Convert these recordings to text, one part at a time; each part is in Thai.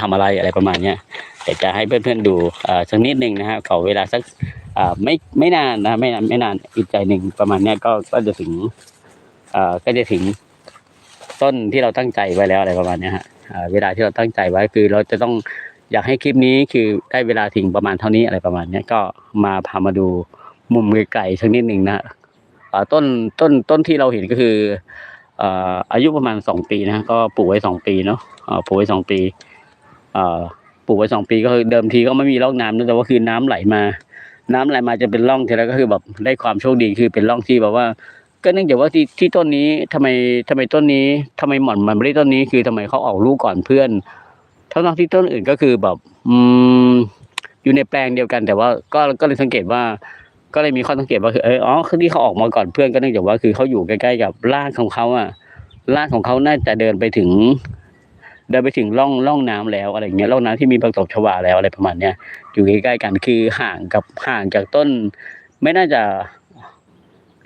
ทำอะไรอะไรประมาณเนี้ยเดี๋ยวจะให้เพื่อนๆดูอ่อสักนิดหนึ่งนะฮะขอเวลาสักอ่าไม่ไม่นานนะไม่นานไม่นานอีกใจหนึ่งประมาณเนี้ยก็ก็จะถึงอ่อก็จะถึงต้นที่เราตั้งใจไว้แล้วอะไรประมาณเนี้ยฮะเวลาที่เราตั้งใจไว้คือเราจะต้องอยากให้คลิปนี้คือได้เวลาถึงประมาณเท่านี้อะไรประมาณเนี้ยก็มาพามาดูมุมไกลๆสักนิดหนึ่งนะฮะอ่าต้นต้นต้นที่เราเห็นก็คืออ่ออายุประมาณสองปีนะก็ปลูกไว้สองปีเนาะปลูกไว้สองปี ปลูกไว้สองปีก็คือเดิมทีก็ไม่มีร่องน้ำนะแต่ว่าคือน้ำไหลมา น้ำไหลมาจะเป็นร่องทีแล้วก็คือแบบได้ความโชคดีคือเป็นร่องที่แบบว่า ก็เนื่องจากว่าที่ที่ต้นนี้ทำไมทำไมต้นนี้ทำไมหม่อนมันไม่ได้ต้นนี้คือทำไมเขาออกลูกก่อนเพื่อนทั้งๆที่ต้นอื่นก็คือแบบ อืม อยู่ในแปลงเดียวกันแต่ว่าก็ก็เลยสังเกตว่า ก็เลยมีข้อสังเกตว่าคือเอออ๋อคือที่เขาออกมาก่อนเพื่อนก็เนื่องจากว่าคือเขาอยู่ใกล้ๆกับรากของเขาอะรากของเขาน่าจะเดินไปถึง เดินไปถึงร่องร่องน้ำแล้วอะไรเงี้ยร่องน้ำที่มีผักตบชวาแล้วอะไรประมาณเนี้ยอยู่ใกล้ๆกันคือห่างกับห่างจากต้น ไม่น่าจะ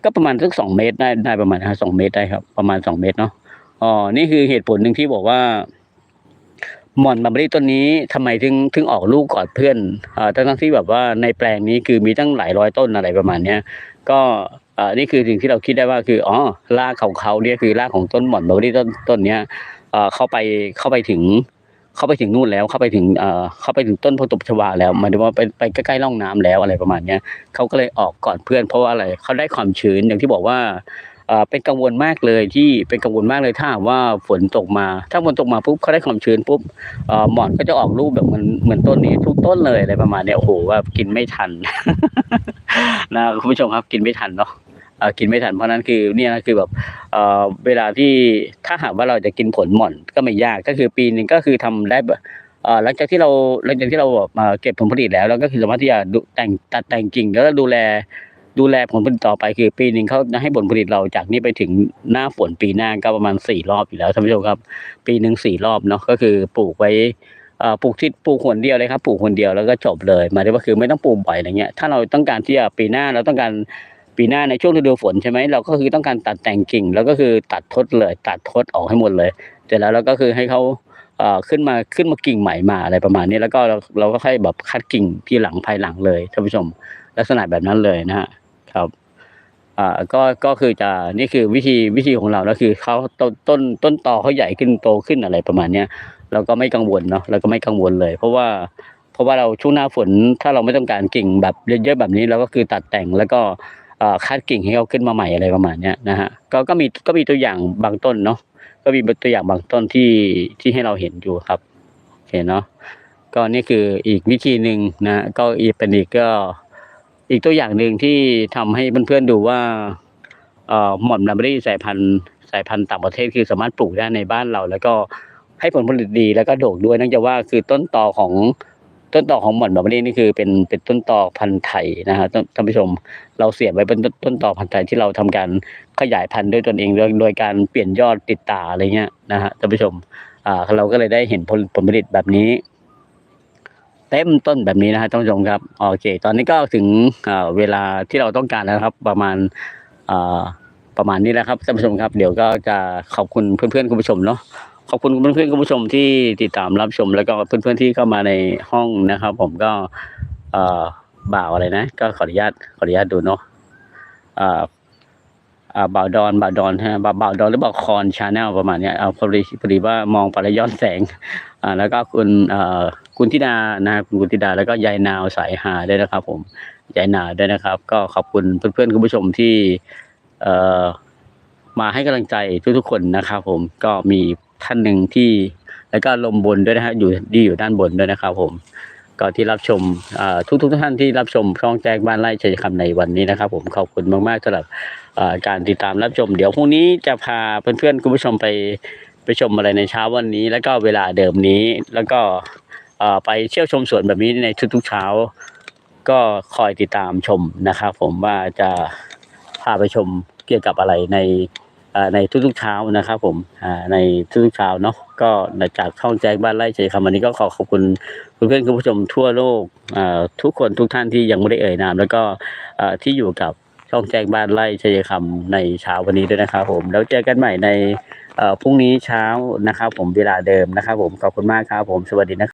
ก็ประมาณสักสองเมตรได้ได้ประมาณฮะสองเมตรได้ครับ ประมาณสองเมตรเนาะอ๋อนี่คือเหตุผลหนึ่งที่บอกว่าหม่อนมัมเบรี่ต้นนี้ทำไมถึงถึงออกลูกก่อนเพื่อนอ่าทั้งที่แบบว่าในแปลงนี้คือมีตั้งหลายร้อยต้นอะไรประมาณเนี้ยก็อ่านี่คือสิ่งที่เราคิดได้ว่าคืออ๋อรากของเขาเนี่ยคือรากของต้นหม่อนบอร์รี่ต้นต้นเนี้ย เอ่อเข้าไปเข้าไปถึง เข้าไปถึงนู่นแล้ว เข้าไปถึงเอ่อเข้าไปถึงต้นโพธิ์ตบชวาแล้วหมายถึงว่าไปไปใกล้ๆร่องน้ำแล้วอะไรประมาณเนี้ยเขาก็เลยออกก่อนเพื่อน เพราะว่าอะไรเขาได้ความชื้นอย่างที่บอกว่าเอ่อเป็นกังวลมากเลยที่เป็นกังวลมากเลยถ้าว่าฝนตกมา ถ้าฝนตกมาปุ๊บเขาได้ความชื้นปุ๊บเอ่อหมอนก็จะออกลูกแบบเหมือนเหมือนต้นนี้ทุกต้นเลยอะไรประมาณเนี้ยโอ้โหว่ากินไม่ทันนะคุณผู้ชมครับกินไม่ทันเนาะ กินไม่ทันเพราะนั้นคือเนี่ยคือแบบเเวลาที่ถ้าหากว่าเราจะกินผลหม่อนก็ไม่ยากก็คือปีหนึ่งก็คือทำได้แบบเอ่อหลังจากที่เราหลังจากที่เราแบบเก็บผลผลิตแล้วเราก็คือสามารถที่จะแต่งตัดแต่งกิ่งแล้วดูแลดูแลผลผลิตต่อไปคือปีหนึ่งเขาจะให้ผลผลิตเราจากนี้ไปถึงหน้าฝนปีหน้าก็ประมาณสี่รอบอยู่แล้วท่านผู้ชมครับ ปีหนึ่งสี่รอบเนาะก็คือปลูกไว้ปลูกที่ปลูกหนเดียวเลยครับปลูกหนเดียวแล้วก็จบเลยหมายถึงว่าคือไม่ต้องปลูกบ่อยอะไรเงี้ยถ้าเราต้องการที่จะปีหน้าเราต้องการ ปีหน้าในช่วงฤดูฝนใช่ไหมเราก็คือต้องการตัดแต่งกิ่ง แล้วก็คือตัดทดเลย ตัดทดออกให้หมดเลยเสร็จแล้วเราก็คือให้เขาเอ่อขึ้นมาขึ้นมากิ่งใหม่มาอะไรประมาณนี้แล้วก็เราเราก็ค่อยแบบคัดกิ่งที่หลังภายหลังเลยท่านผู้ชม ลักษณะแบบนั้นเลยนะฮะครับอ่าก็ก็คือจะนี่คือวิธีวิธีของเราแล้วคือเขาต้นต้นต้นตอเขาใหญ่ขึ้นโตขึ้นอะไรประมาณเนี้ยเราก็ไม่กังวลเนาะเราก็ไม่กังวลเลย เพราะว่าเพราะว่าเราช่วงหน้าฝนถ้าเราไม่ต้องการกิ่งแบบเยอะๆแบบนี้เราก็คือตัดแต่งแล้วก็ คัดกิ่งให้เขาขึ้นมาใหม่อะไรประมาณเนี้ยนะฮะก็ก็มีก็มีตัวอย่างบางต้นเนาะก็มีตัวอย่างบางต้นที่ที่ให้เราเห็นอยู่ครับโอเคเนาะก็นี่คืออีกวิธีหนึ่งนะก็อีกเป็นอีกก็อีกตัวอย่างหนึ่งที่ทำให้เพื่อนๆดูว่าเอ่อหม่อนดัมเบอรี่สายพันธุ์สายพันธุ์ต่างประเทศคือสามารถปลูกได้ในบ้านเรา แล้วก็ให้ผลผลิตดีแล้วก็โด่งด้วยเนื่องจากว่าคือต้นตอของ ต้นตอของหม่อนแบบนี้นี่คือเป็นเป็นต้นตอพันธุ์ไทยนะฮะท่านท่านผู้ชมเราเสียบไว้เป็นต้นตอพันธุ์ไทยที่เราทำการขยายพันธุ์ด้วยตนเองโดยโดยการเปลี่ยนยอดติดตาอะไรเงี้ยนะฮะท่านผู้ชมอ่าเราก็เลยได้เห็นผลผลผลิตแบบนี้ เต็มต้นแบบนี้นะฮะท่านผู้ชมครับโอเค ตอนนี้ก็ถึงเวลาที่เราต้องการแล้วครับ ประมาณอ่าประมาณนี้แล้วครับท่านผู้ชมครับ เดี๋ยวก็จะขอบคุณเพื่อนๆคุณผู้ชมเนาะ ขอบคุณเพื่อนๆคุณผู้ชมที่ติดตามรับชม แล้วก็เพื่อนๆที่เข้ามาในห้องนะครับ ผมก็เอ่อบ่าวอะไรนะ ก็ขออนุญาตขออนุญาตดูเนาะเอ่ออ่าบ่าวดอนบ่าวดอนฮะบ่าวบ่าวดอนหรือบ่าวคอนชาแนลประมาณเนี้ยเอาพอดีพอดีว่ามองไปแล้วย้อนแสงอ่าแล้วก็คุณเอ่อคุณธิดานะคุณกุณธิดาแล้วก็ยายนาวสายหาด้วยนะครับ ผมยายนาวด้วยนะครับ ก็ขอบคุณเพื่อนๆคุณผู้ชมที่เอ่อมาให้กำลังใจทุกๆคนนะครับ ผมก็มี ท่านหนึ่งที่ แล้วก็ลมบนด้วยนะฮะอยู่ดีอยู่ด้านบนด้วยนะครับ ผม ก็ที่รับชมอ่าทุกท่านที่รับชมช่องแจ้งบ้านไร่ชัยคำในวันนี้นะครับ ผมขอบคุณมากๆสำหรับการติดตามรับชม เดี๋ยวพรุ่งนี้จะพาเพื่อนๆคุณผู้ชมไปไปชมอะไรในเช้าวันนี้ แล้วก็เวลาเดิมนี้แล้วก็ไปเที่ยวชมสวนแบบนี้ในทุกๆเช้า ก็คอยติดตามชมนะครับ ผมว่าจะพาไปชมเกี่ยวกับอะไรใน ในทุกๆเช้านะครับผมในทุกๆเช้าเนาะก็จากช่องแจ้งบ้านไร่เฉยคำวันนี้ก็ขอขอบคุณเพื่อนๆคุณผู้ชมทั่วโลกทุกคนทุกท่านที่ยังไม่ได้เอ่ยนาม แล้วก็ที่อยู่กับช่องแจ้งบ้านไร่เฉยคำในเช้าวันนี้ด้วยนะครับผมแล้วเจอกันใหม่ในพรุ่งนี้เช้านะครับผมเวลาเดิมนะครับผมขอบคุณมากครับผมสวัสดีนะครับ